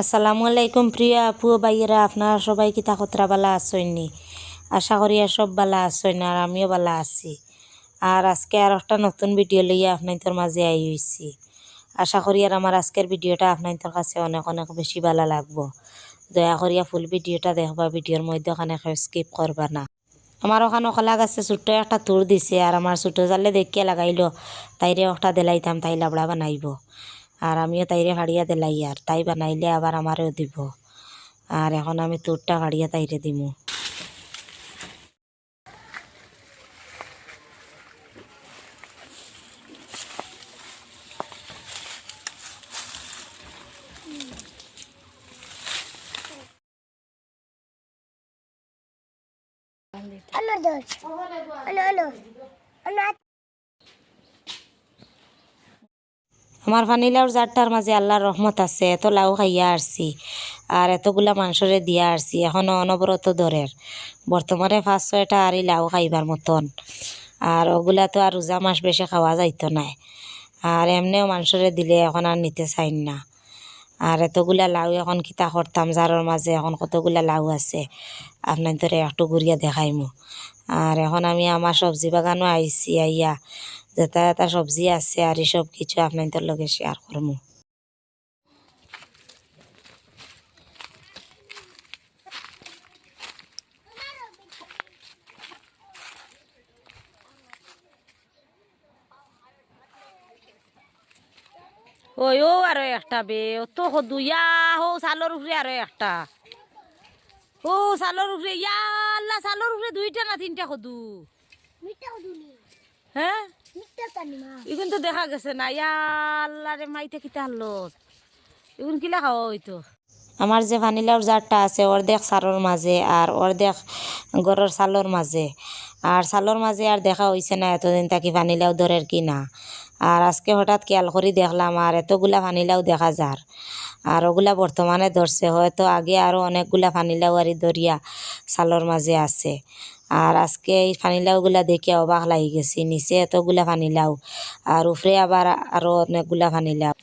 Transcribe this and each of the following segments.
আসসালামু আলাইকুম প্রিয় আপু ভাইয়েরা, আপনারা সবাই কিতা কতরা বালা আসইনি আশা করি সব বালা আসইন আর আমিও বালা আছি। আর আজকে আর একটা নতুন ভিডিও লইয়া আপনাদের মাঝে আই হইছি। আশা করি আর আমার আজকের ভিডিওটা আপনাদের কাছে অনেক অনেক বেশি ভালো লাগবো। দয়া করিয়া ফুল ভিডিওটা দেখবা, ভিডিওর মধ্যে ওখানে স্কিপ করবা না। আমার ওখানে কলা গাছে ছোট্ট একটা তুর দিছে আর আমার ছোট জালে দেখিয়া লাগাইলো, তাইরে একটা দিলাইতাম, তাই লাবড়া বানাইব। আর আমিও তাইরে ফাড়িয়া দিলাই আর তাই বানাইলে আবার আমারও দিব আর এখন আমি তুরটা ফাড়িয়া তাইরে দিমু Ano dos? Ano, ano? Ano? আমার ফানিলাউর জারটার মাঝে আল্লাহর রহমত আছে, এত লাউ খাইয়া আসছি আর এতগুলা মাংসরে দিয়া আসছি এখনও অনবরত দরের বর্তমানে পাঁচ ছয়টা আর লাউ খাইবার মতন, আর ওগুলা তো আর রোজা মাস বেশি খাওয়া যাইতো নাই আর এমনিও মাংসরে দিলে এখন আর নিতে চাইন না। আর এতগুলা লাউ এখন কিতা করতাম জারর মাঝে এখন কতগুলা লাউ আছে আপনার ধরে একটু ঘুরিয়া দেখাইমু। আর এখন আমি আমার সবজি বাগানও আইছি আইয়া যেটা এটা সবজি আছে আর সব কিছু আপনাদের লগে শেয়ার করব। ওই ও আরও একটা বে ও তো সদু ইয়া হো সালোর উপরে আরও একটা। ও সালোর উপরে ইয়া আল্লাহ সালোর উপরে দুইটা না তিনটা duni. হ্যাঁ. এখন তো দেখা গেছে না। ইয়া আল্লাহ রে মাইতে কিতা হলো এখন কিলা খাওয়া হইতো আমার যে ভানিলার জারটা আছে অর্ধেক সারর মাঝে আর অর্ধেক গরর সালোর মাঝে আর সালোর মাঝে আর দেখা হইছে না এতদিন তাকি ভানিলাও ধরের কি না আর আজকে হঠাৎ খেয়াল করি দেখলাম আর এতগুলা ভানিলাও দেখা যার। আর ওগুলা বর্তমানে ধরছে হয়তো আগে আরও অনেকগুলা ফানিলাও আরি দরিয়া সালোর মাঝে আছে। আর আজকে এই ফানিলাওগুলা দেখে অবাক লাগি গেছি। নিচে এতগুলা ফানিলাও আর উপরে আবার আরও অনেকগুলা ফানিলাও।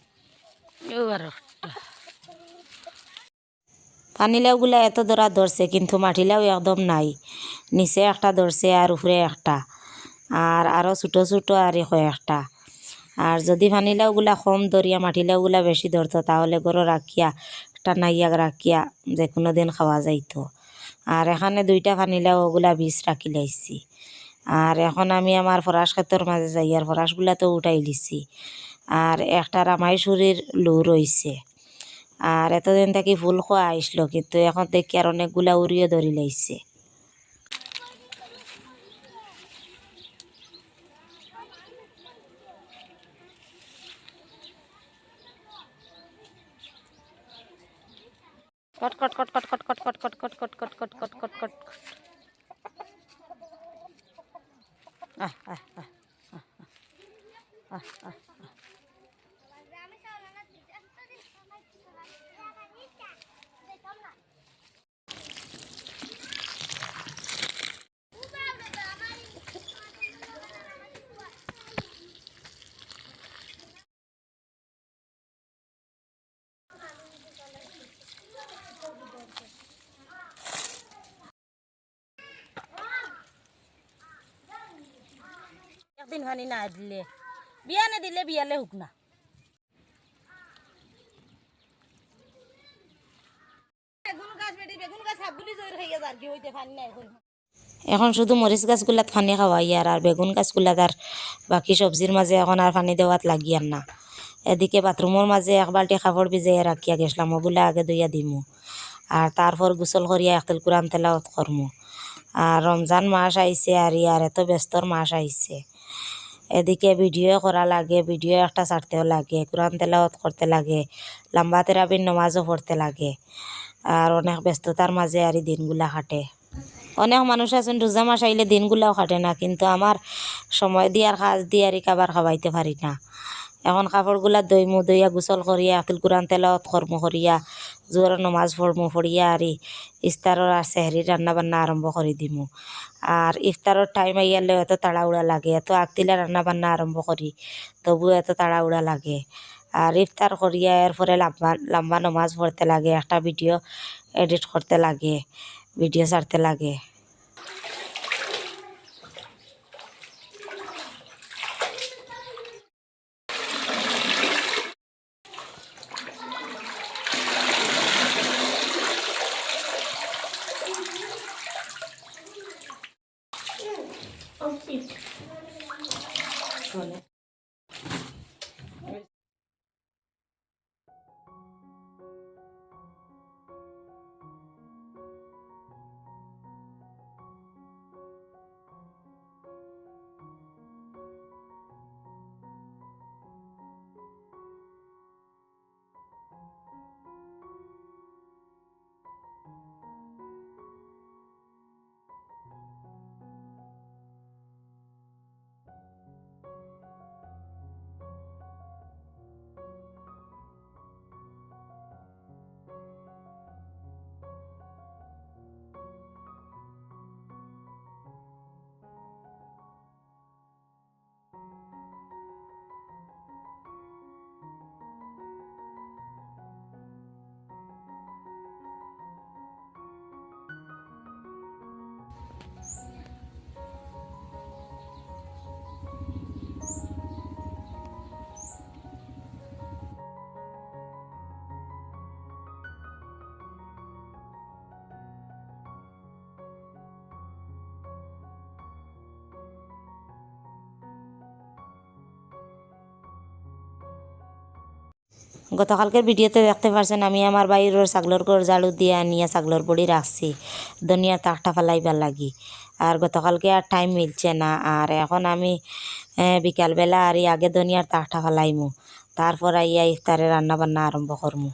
পানিলাউগুলা এত ধরা ধরছে কিন্তু মাটিলাও একদম নাই। নিচে একটা ধরছে আর উপরে একটা আর আরও ছোটো ছোটো আর কয়েকটা আর যদি পানিলাউগুলা কম ধরিয়া মাটিলাউগুলা বেশি ধরতো তাহলে গরো রাখিয়া একটা নাইয়া রাখিয়া যে কোনো দিন খাওয়া যাইতো। আর এখানে দুইটা ফানিলা ওগুলা বীজ রাখি লাইছি। আর এখন আমি আমার ফরাস ক্ষেতর মাঝে যাই, আর ফরাসগুলা তো উঠাই লিছি। আর একটা শরীর লু রইছে। আর এতদিন থাকি ফুল খোয়া আইসলো, কিন্তু এখন দেখি আর অনেকগুলা উড়িয়ে ধরি লাইছে। কট কট কট কট কট কট কট কট কট কট কট কট কট কট কট আহ হানি না দিলে। বিয়ানে দিলে বিয়ালে হোক না। বেগুন গাছ বেটি বেগুন গাছ হাবগুলি জয়ের খাইয়া যার কি হইতে পানি না এখন এখন শুধু মরিচ গাছগুলাত পানি খাওয়াই আর আর বেগুন গাছগুলাত আর বাকি সবজির মাঝে এখন আর পানি দেওয়াত লাগি আর না। এদিকে বাথরুমের মাঝে এক বালতি কাপড় ভিজাইয়া রাখিয়া গেছিলাম ওগুলা আগে দইয়া দিমু। আর তারপর গোসল করিয়া একতেল কোরআন তেলাওয়াত করমু আর রমজান মাস আইছে আর ইয়ার এত ব্যস্তর মাস আইছে এদিকে ভিডিও করা লাগে, ভিডিও একটা ছাড়তেও লাগে, কোরআন তেলাওয়াত করতে লাগে, লম্বা তেরাবির নমাজও পড়তে লাগে, আর অনেক ব্যস্ততার মাঝে আর দিনগুলা কাটে। অনেক মানুষ আছেন রোজা মাস আইলে দিনগুলাও কাটে না, কিন্তু আমার সময় দিয়ার কাজ আর কাবার খাওয়াইতে পারি না। এখন কাপড়গুলা দইমু, দইয়া গোসল করিয়া আকিল কোরআন তেলাওয়াত কর্ম করিয়া জোর নমাজ পড়মু, পড়িয়া আর ইফতারর আর সেহরি রান্না বান্না আরম্ভ করে দিমু। আর ইফতারর টাইম আইয়ালে এত তাড়াহুড়া লাগে, এত আগতিলা রান্না বান্না আরম্ভ করি তবুও এত তাড়াহুড়া লাগে। আর ইফতার করিয়া এরপরে লম্বা লম্বা নমাজ পড়তে লাগে একটা ভিডিও এডিট করতে লাগে ভিডিও ছাড়তে লাগে। গতকালকের ভিডিওতে দেখতে পারছেন, আমি আমার বাড়ির ছাগলর ঘর ঝাড়ু দিয়ে আনিয়া ছাগলর বড়ি রাখছি দুনিয়া তাকটা ফেলাইবার লাগি। আর গতকালকে আর টাইম মিলছে না, আর এখন আমি বিকালবেলা আর আগে দুনিয়ার তাকটা ফেলাইমু, তারপর আইয়া ইফতারে রান্না বান্না আরম্ভ করমু।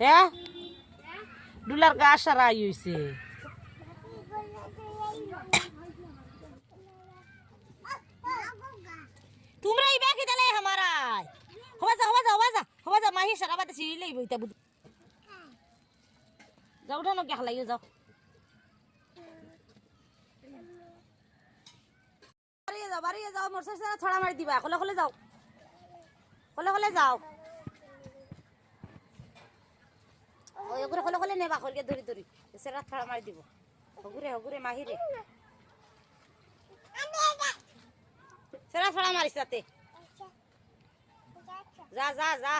হ্যাঁ ডুলার গা সারাই হইছে। তোমরা ইবা কি দালে হামারাই হবা যা হবা যা হবা যা হবা যা, মাহি সারা বাতে সিঁড়ি লইব ইতা বুদ যাও, উঠা নকে খালাইও যাও। বাড়িয়ে যাও বাড়িয়ে যাও, মোর সারা ছড়া মারি দিবা। কলে কলে যাও। কলে কলে যাও। ওই ওগুলো কলে কলে নেবা হলকে ধরি ধরি। সেরা থাড়া মারি দিব। হগুরে হগুরে, মাহিরে। সেরা ছড়া মারিস তাতে। যা যা যা।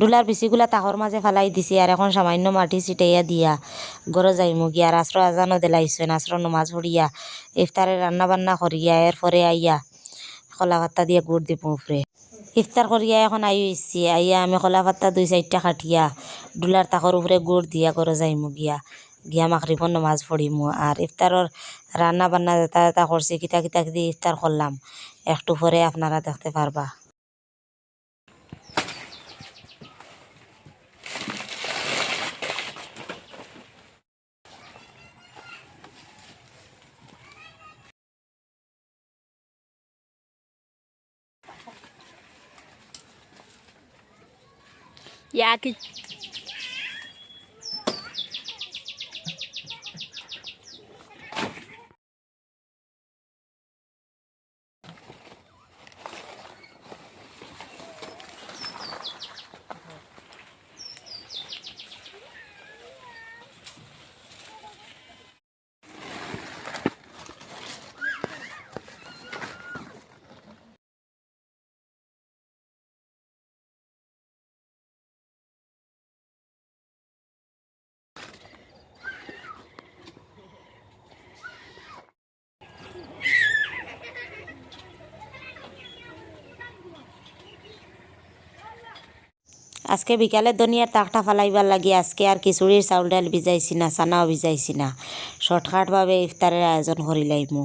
ডুলার বিচিগুলা তাহর মাঝে ফেলাই দিছি আর এখন সামান্য মাটি ছিটাইয়া দিয়া। গড়ে যাইমু গিয়া আর আশ্র আজানও দিলাইছেন আশ্র নমাজ পড়িয়া ইফতারে রান্না বান্না করিয়া এরপরে আইয়া কলা পাত্তা দিয়ে গুড় দিব উপরে ইফতার করিয়া এখন আই হইছি আইয়া আমি কলা পাত্তা দুই চারটা কাটিয়া ডুলার তাকর উপরে গুড় দিয়া গড়ে যাইমু গিয়া গিয়া মাখরিফর নমাজ পড়িমু আর ইফতারর রান্না বান্না যেটা যেটা করছি কিতা কিতা দিয়ে ইফতার করলাম একটু পরে আপনারা দেখতে পারবা। 亚克。আজকে বিকালে দনিয়ার তাকটা ফালাইবার লাগি, আজকে আর খিচুড়ির চাউল ডাল ভিজাইছি না, চানাও ভিজাইছি না। শর্টকাটভাবে ইফতারের আয়োজন করিলাইমু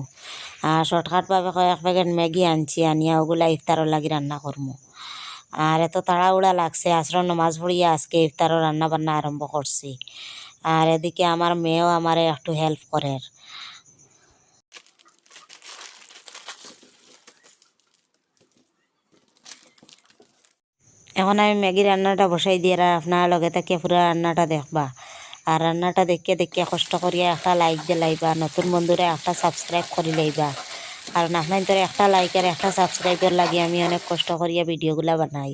আর শর্টকাটভাবে কয়েক প্যাকেট ম্যাগি আনছি আনিয়া ওগুলা ইফতারের লাগি রান্না করমু আর এত তাড়াহুড়া লাগছে আশ্রম নমাজ পড়িয়া আজকে ইফতারও রান্না বান্না আরম্ভ করছি আর এদিকে আমার মেয়েও আমারে একটু হেল্প করে এখন আমি ম্যাগি রান্নাটা বসাই দিয়ে আর আপনার লগে তাকে পুরো রান্নাটা দেখবা। আর রান্নাটা দেখে দেখে কষ্ট করিয়া একটা লাইক দিয়ে লাইবা, নতুন বন্ধুরা একটা সাবস্ক্রাইব করে লাইবা। কারণ আপনার তো একটা লাইক আর একটা সাবস্ক্রাইবের লাগে, আমি অনেক কষ্ট করিয়া ভিডিওগুলো বানাই।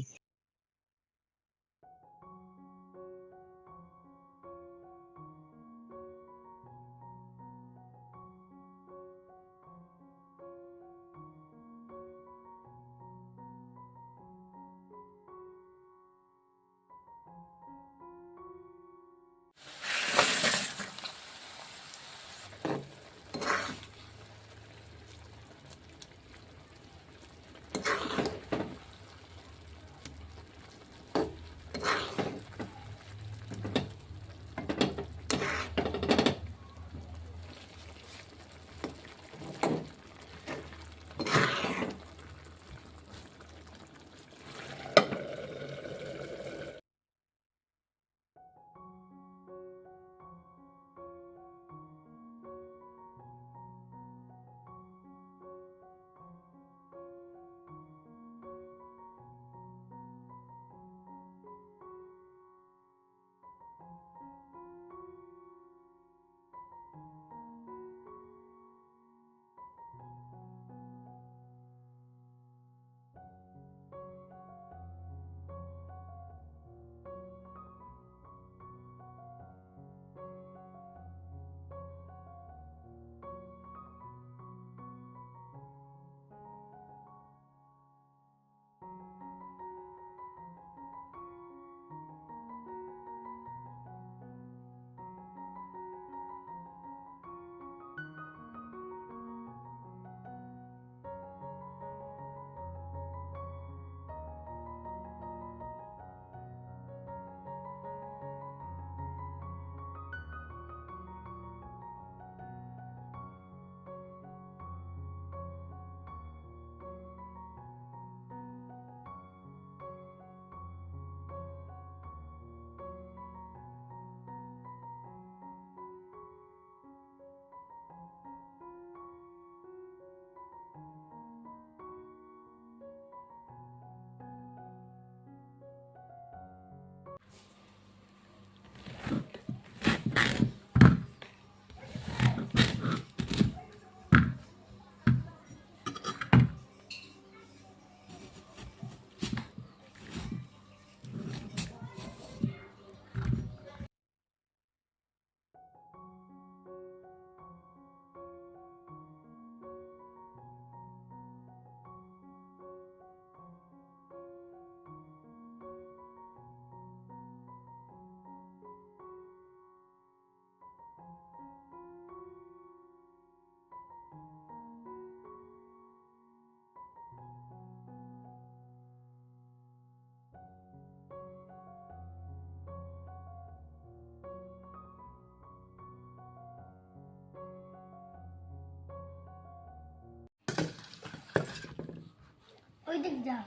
ওই দেখ যা।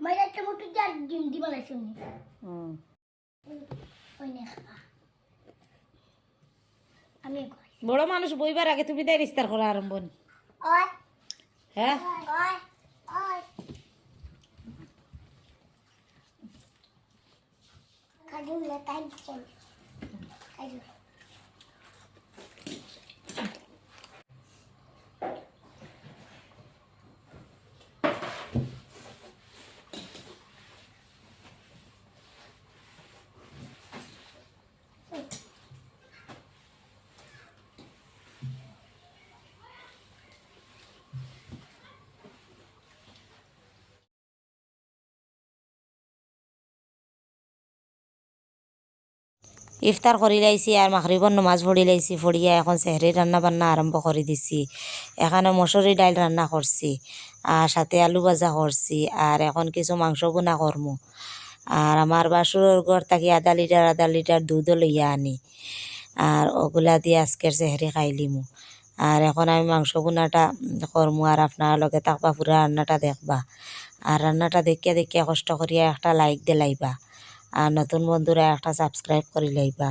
মাইরা টমেটো দিয়ে আর ডিম দি বানাইছি উনি। ওই নে আমি খাই বড় মানুষ বইবার আগে তুমি তাই রিস্তার করা আরম্ভ হ্যাঁ? কাজুন না তাই চল ইফতার করি লাইছি আর মাখরিবর নমাজ পড়ি লাইছি পড়িয়া এখন সেহরি রান্না বান্না আরম্ভ করে দিছি। এখানে মসুরি ডাল রান্না করছি আর সাথে আলু ভাজা করছি আর এখন কিছু মাংস বোনা করমু আর আমার বাসুরের ঘর থাকি আধা লিটার আধা লিটার দুধও লইয়া আনি, আর ওগুলা দিয়ে আজকের সেহরি খাইলিমু আর এখন আমি মাংস বোনাটা করমু আর আপনার লগে থাকবা পুরা রান্নাটা দেখবা। আর রান্নাটা দেখিয়া দেখিয়া কষ্ট করিয়া একটা লাইক দিলাইবা। আর নতুন বন্ধুরা একটা সাবস্ক্রাইব করে লইবা।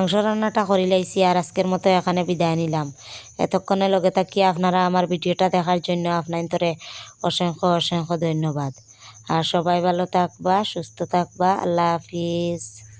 মাংস রান্নাটা করি লাইছি আর আজকের মতো এখানে বিদায় নিলাম। এতক্ষণে লগে থাকি আপনারা আমার ভিডিওটা দেখার জন্য আপনার অসংখ্য অসংখ্য ধন্যবাদ। আর সবাই ভালো থাকবা, সুস্থ থাকবা, আল্লাহ হাফিজ।